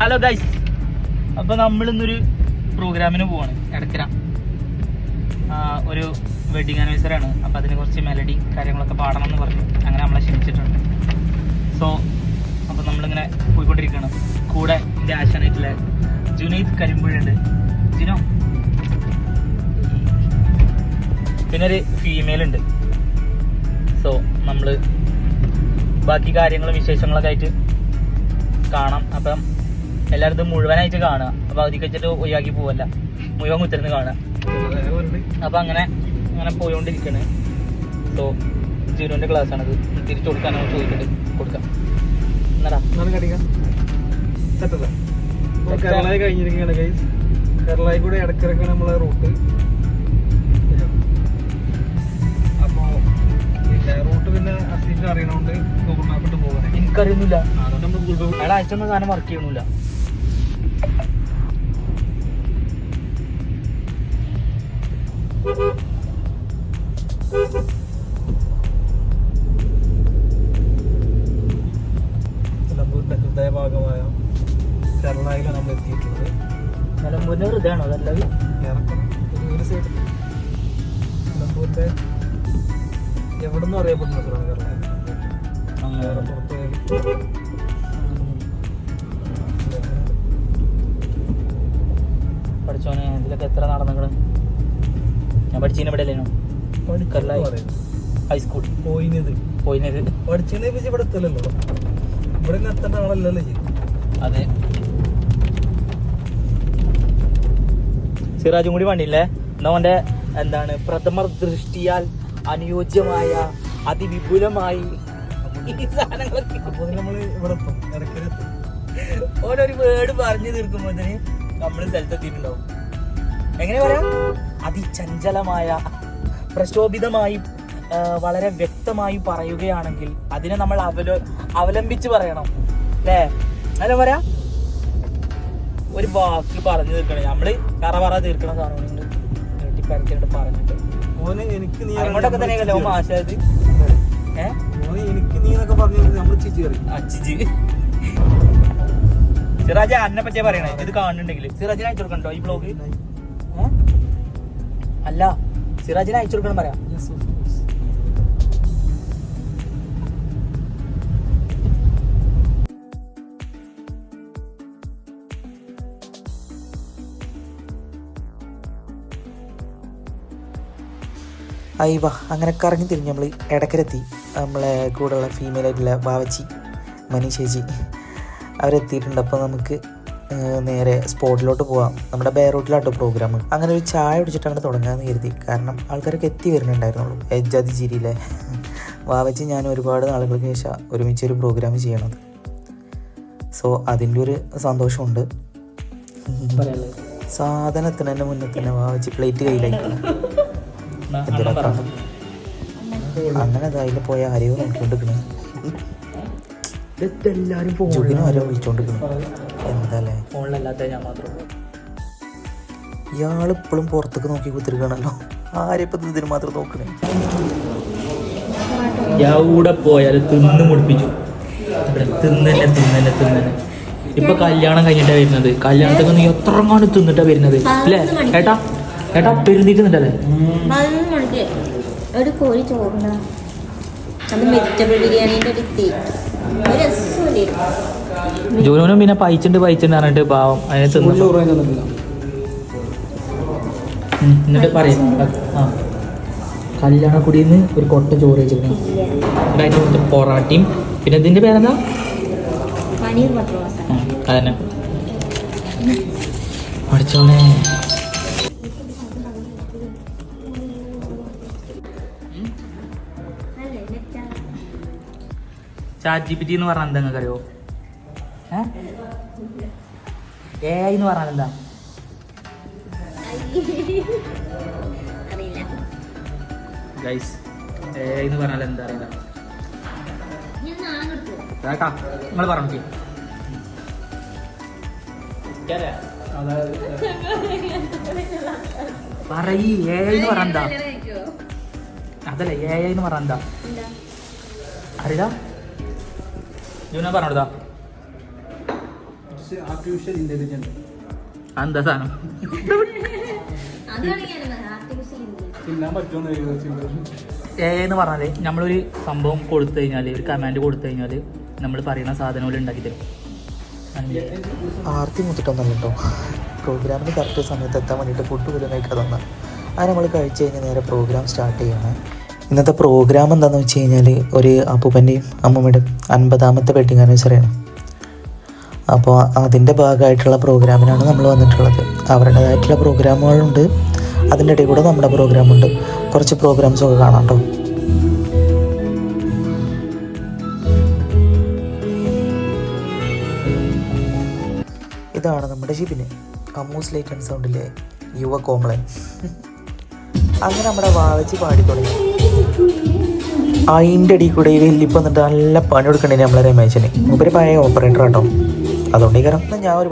Hello guys അപ്പൊ നമ്മൾ ഇന്നൊരു പ്രോഗ്രാമിന് പോവാണ്. എടക്കര. ഒരു വെഡിങ് ആനിവേഴ്സറി ആണ്. അപ്പൊ അതിനെ കുറച്ച് മെലഡി കാര്യങ്ങളൊക്കെ പാടണം എന്ന് പറഞ്ഞു. അങ്ങനെ നമ്മളെ ക്ഷണിച്ചിട്ടുണ്ട്. സോ അപ്പൊ നമ്മളിങ്ങനെ പോയിക്കൊണ്ടിരിക്കുകയാണ് കൂടെ എന്റെ ആശാനായിട്ടുള്ള ജുനൈദ് കരിമ്പുഴുണ്ട് ജിനോ? പിന്നെ ഒരു ഫീമെയിൽ ഉണ്ട്. സോ നമ്മൾ ബാക്കി കാര്യങ്ങളും വിശേഷങ്ങളൊക്കെ ആയിട്ട് കാണാം. അപ്പം എല്ലാവരും ഇത് മുഴുവനായിട്ട് കാണുക. അപ്പൊ അവധിക്ക് വെച്ചിട്ട് ഒഴിവാക്കി പോവല്ല. മുഴുവൻ കുത്തിരുന്ന് കാണുക. അപ്പൊ അങ്ങനെ അങ്ങനെ പോയോണ്ടിരിക്കണ്. സോ ജീനുവിന്റെ ക്ലാസ് ആണത്. തിരിച്ചു കൊടുക്കാനോ ചോദിച്ചിട്ട് കൊടുക്കാം. എന്നടാ? കേരള കഴിഞ്ഞിരിക്കുകയാണ് ഗൈസ് കേരളയിൽ കൂടെ ഇടക്കിറക്കാണ് നമ്മളെ റൂട്ട് അപ്പോൾ പിന്നെ റൂട്ട് പിന്നെ അസീസിന് അറിയണോണ്ട് ഗൂഗിൾ മാപ്പ് ഇട്ട് പോകാനേ എനിക്കറിയുന്നില്ല. അതുകൊണ്ട് നമ്മൾ ഗൂഗിൾ അയച്ചൊന്നും സാധനം വർക്ക് ചെയ്യണില്ല. കേരളയിലാണ് നമ്മൾ എത്തിയിട്ടുള്ളത് നിലമ്പൂരിന്റെ ഇറക്കണം. ഒരു സൈഡ് നിലമ്പൂരിന്റെ എവിടുന്നും അറിയപ്പെടുന്ന സ്ഥലമാണ് കേരള? വേറെ പുറത്ത് പഠിച്ചോനെ ഇതിലൊക്കെ എത്ര നടന്നങ്ങൾ ഞാൻ പഠിച്ചതിന് ഇവിടെ അല്ലേനോ കല്ലായി. ഹൈസ്കൂൾ. പോയിനത്. പോയിനത്. പഠിച്ചതിനെ ഇവിടെ എത്തലല്ലോ. ഇവിടെ എത്തേണ്ട ആളല്ലല്ലോ അതെ. സിറാജും കൂടി പണിയില്ലേ എന്നാ എന്താണ് പ്രഥമ ദൃഷ്ടിയാൽ അനുയോജ്യമായ അതിവിപുലമായി ഈ സാധനങ്ങളൊക്കെ. നമ്മൾ ഇവിടെ എത്തും. ഇടയ്ക്കര എത്തും. ഓരോരു വേർഡ് പറഞ്ഞു തീർക്കുമ്പോഴത്തേന് നമ്മൾ സ്ഥലത്തെത്തിയിട്ടുണ്ടാവും എങ്ങനെ പറയാം? അതിചഞ്ചലമായ പ്രക്ഷോഭിതമായി വളരെ വ്യക്തമായി പറയുകയാണെങ്കിൽ അതിനെ നമ്മൾ അവല അവലംബിച്ച് പറയണം. അല്ലേ? അല്ല പറയാ? ഒരു വാക്ക് പറഞ്ഞു തീർക്കണം. നമ്മൾ കറ പറ തീർക്കണ സാധനങ്ങൾ നീട്ടിപ്പരത്തിട്ട് പറഞ്ഞിട്ട്. മോനെ എനിക്ക് നീ അങ്ങോട്ടൊക്കെ തന്നെയല്ലോ മാഷായത് ഏഹ് മോനെ എനിക്ക് നീ എന്നൊക്കെ പറഞ്ഞു നമ്മൾ കയറി അച്ചിജി സിറാജ് അന്നെ പറ്റിയാ പറയണേ. ഇത് കാണുന്നുണ്ടെങ്കിൽ സിറാജിനെ അയച്ചു കൊടുക്കണ്ടോ ഈ ബ്ലോഗ് അല്ല സിറാജിനെ അയച്ചു കൊടുക്കണം പറയാം. അയ്യ അങ്ങനെ കറങ്ങി തിരിഞ്ഞ് നമ്മൾ ഇടക്കരെത്തി നമ്മളെ കൂടെയുള്ള ഫീമെയിൽ ആയിട്ടുള്ള ബാവച്ചി മനീഷ് ചേച്ചി അവരെത്തിയിട്ടുണ്ട്. അപ്പോൾ നമുക്ക് നേരെ സ്പോട്ടിലോട്ട് പോവാം. നമ്മുടെ ബേ റൂട്ടിലാട്ടോ പ്രോഗ്രാം. അങ്ങനെ ഒരു ചായ കുടിച്ചിട്ടാണ് തുടങ്ങാമെന്ന് കരുതി. കാരണം ആൾക്കാരൊക്കെ എത്തി വരുന്നുണ്ടായിരുന്നുള്ളൂ. എജ്ജാതി ചിരിയിലെ. വാവച്ചി ഞാൻ ഒരുപാട് നാളുകൾക്ക് ശേഷം ഒരുമിച്ച് ഒരു പ്രോഗ്രാം ചെയ്യണത്. സോ അതിന്റെ ഒരു സന്തോഷമുണ്ട്. സാധനത്തിന് മുന്നേ തന്നെ വാവച്ചി പ്ലേറ്റ് കയ്യിലായിക്കണം എന്തിനാ അങ്ങനെ അതിൽ പോയ ആരെയോ നോക്കിക്കൊണ്ടിരിക്കണേ. എല്ലാരും ജുബിനും ആരോ വിളിച്ചോണ്ടിരിക്കണം. എന്താല്ലേ? ഫോണിലല്ലാത്ത ഞാൻ മാത്രം ഇയാൾ ഇപ്പോഴും പുറത്തേക്ക് നോക്കി കുത്തിരിക്കണല്ലോ ആരെപ്പം ഇതിന് മാത്രം നോക്കണേ? എവിടെ പോയാലും തിന്ന് മുടിപ്പിച്ചു. തിന്നന്നെ തിന്നന്നെ തിന്നന്നെ ഇപ്പൊ കല്യാണം കഴിഞ്ഞിട്ടാ വരുന്നത്. കല്യാണത്തൊക്കെ നീ എത്ര കാണും തിന്നിട്ടാ വരുന്നത്. അല്ലേ? ഏട്ടാ ഏട്ടാ പെരുന്നിട്ടുണ്ടല്ലേ പതിനൊന്ന് മണിക്ക് ഒരു കോഴി ചോറുണ്ട അത് വെജിറ്റബിൾ ബിരിയാണീന്റെ ഒരു തീ ഒരു രസമില്ലായിരുന്നു ജോനോനും പിന്നെ പൈച്ചുണ്ട് പൈച്ചുണ്ട് പറഞ്ഞിട്ട് പാവം. അതിനെ തിന്നു എന്നിട്ട് പറയാം. ആ. കല്യാണക്കുടിയിൽ നിന്ന് ഒരു കൊട്ട ചോറ് വെച്ചിട്ടുണ്ട് അതിന്റെ കുറച്ച് പൊറാട്ടയും. പിന്നെ ഇതിന്റെ പേരെന്താ? പനീർ അതന്നെ. പഠിച്ചോണേ ചാറ്റ് ജി പി ടി എന്ന് പറഞ്ഞാൽ എന്താ നിങ്ങൾക്ക് അറിയോ എ ഐ എന്ന് പറഞ്ഞാൽ എന്താ? ഗൈസ് എ ഐ എന്ന് പറഞ്ഞാൽ എന്താ അറിയില്ല? കേട്ടാ നിങ്ങൾ പറഞ്ഞു പറയ് എ ഐ എന്ന് പറഞ്ഞാൽ അതല്ല എ ഐ എന്ന് പറഞ്ഞാൽ എന്താ? അറിയില്ല? ജൂന പറഞ്ഞോടാ ആർട്ടിഫിഷ്യൽ എന്താ സാധനം? എന്ന് പറഞ്ഞാൽ നമ്മളൊരു സംഭവം കൊടുത്തു കഴിഞ്ഞാൽ ഒരു കമാൻഡ് കൊടുത്തു കഴിഞ്ഞാൽ നമ്മൾ പറയുന്ന സാധനം പോലെ ഉണ്ടാക്കി തരും. ആർത്തി മുത്തിട്ടൊന്നല്ല കേട്ടോ പ്രോഗ്രാമിന് കറക്റ്റ് സമയത്ത് എത്താൻ വേണ്ടിയിട്ട് ഫുഡ് പോലും കഴിക്കാതെ തന്ന അത് നമ്മൾ കഴിച്ച് കഴിഞ്ഞ് നേരെ പ്രോഗ്രാം സ്റ്റാർട്ട് ചെയ്യണം. ഇന്നത്തെ പ്രോഗ്രാം എന്താണെന്ന് വെച്ച് കഴിഞ്ഞാൽ ഒരു അപ്പൂപ്പന്റെയും അമ്മൂമ്മയുടെയും അൻപതാമത്തെ വെഡിങ് ആനിവേഴ്സറിയാണ് അപ്പോൾ അതിന്റെ ഭാഗമായിട്ടുള്ള പ്രോഗ്രാമിനാണ് നമ്മൾ വന്നിട്ടുള്ളത്. അവരുടേതായിട്ടുള്ള പ്രോഗ്രാമുകളുണ്ട് അതിന്റെ ഇടയിൽ കൂടെ നമ്മുടെ പ്രോഗ്രാമുണ്ട് കുറച്ച് പ്രോഗ്രാംസൊക്കെ കാണാം കേട്ടോ ഇതാണ് നമ്മുടെ ഷിബിന് അമ്മൂസ് ലൈറ്റ് ആൻഡ് സൗണ്ടിലെ യുവ കോമളൻ. അങ്ങനെ നമ്മുടെ വാവച്ചി പാടി തുടങ്ങി. അതിന്റെ അടി കൂടെ ഈ എന്നിട്ട് നല്ല പണി കൊടുക്കണ്ടേ നമ്മളെ രമേശന്. മൂപ്പര് പഴയ ഓപ്പറേറ്റർ കേട്ടോ അതുകൊണ്ട് കാരണം ഞാൻ ഒരു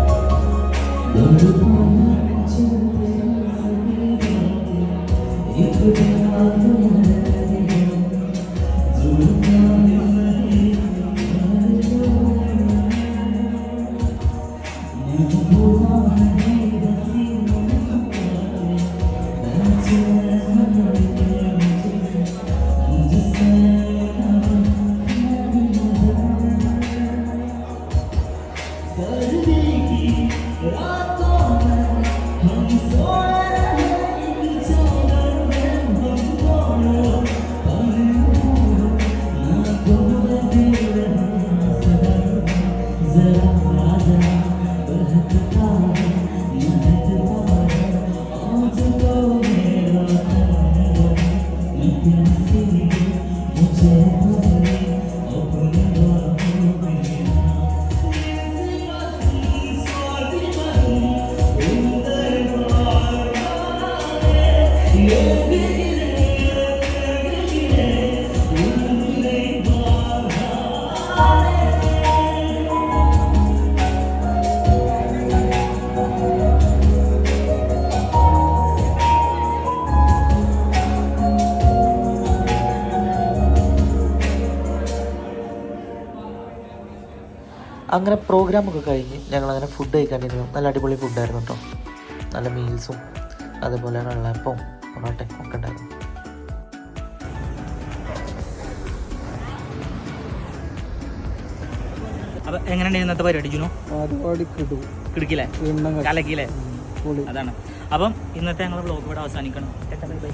അങ്ങനെ പ്രോഗ്രാമൊക്കെ കഴിഞ്ഞ് ഞങ്ങളങ്ങനെ ഫുഡ് കഴിക്കാനിരുന്നു. നല്ല അടിപൊളി ഫുഡായിരുന്നു കേട്ടോ നല്ല മീൽസും അതുപോലെ വെള്ളയപ്പവും പൊറോട്ടയും ഒക്കെ ഉണ്ടായിരുന്നു. അപ്പൊ എങ്ങനെയുണ്ട് ഇന്നത്തെ പരിപാടി ജുനു? കിടക്കില്ലേ അതാണ്. അപ്പം ഇന്നത്തെ ഞങ്ങൾ ബ്ലോഗ് ഇവിടെ അവസാനിക്കണം. ബൈ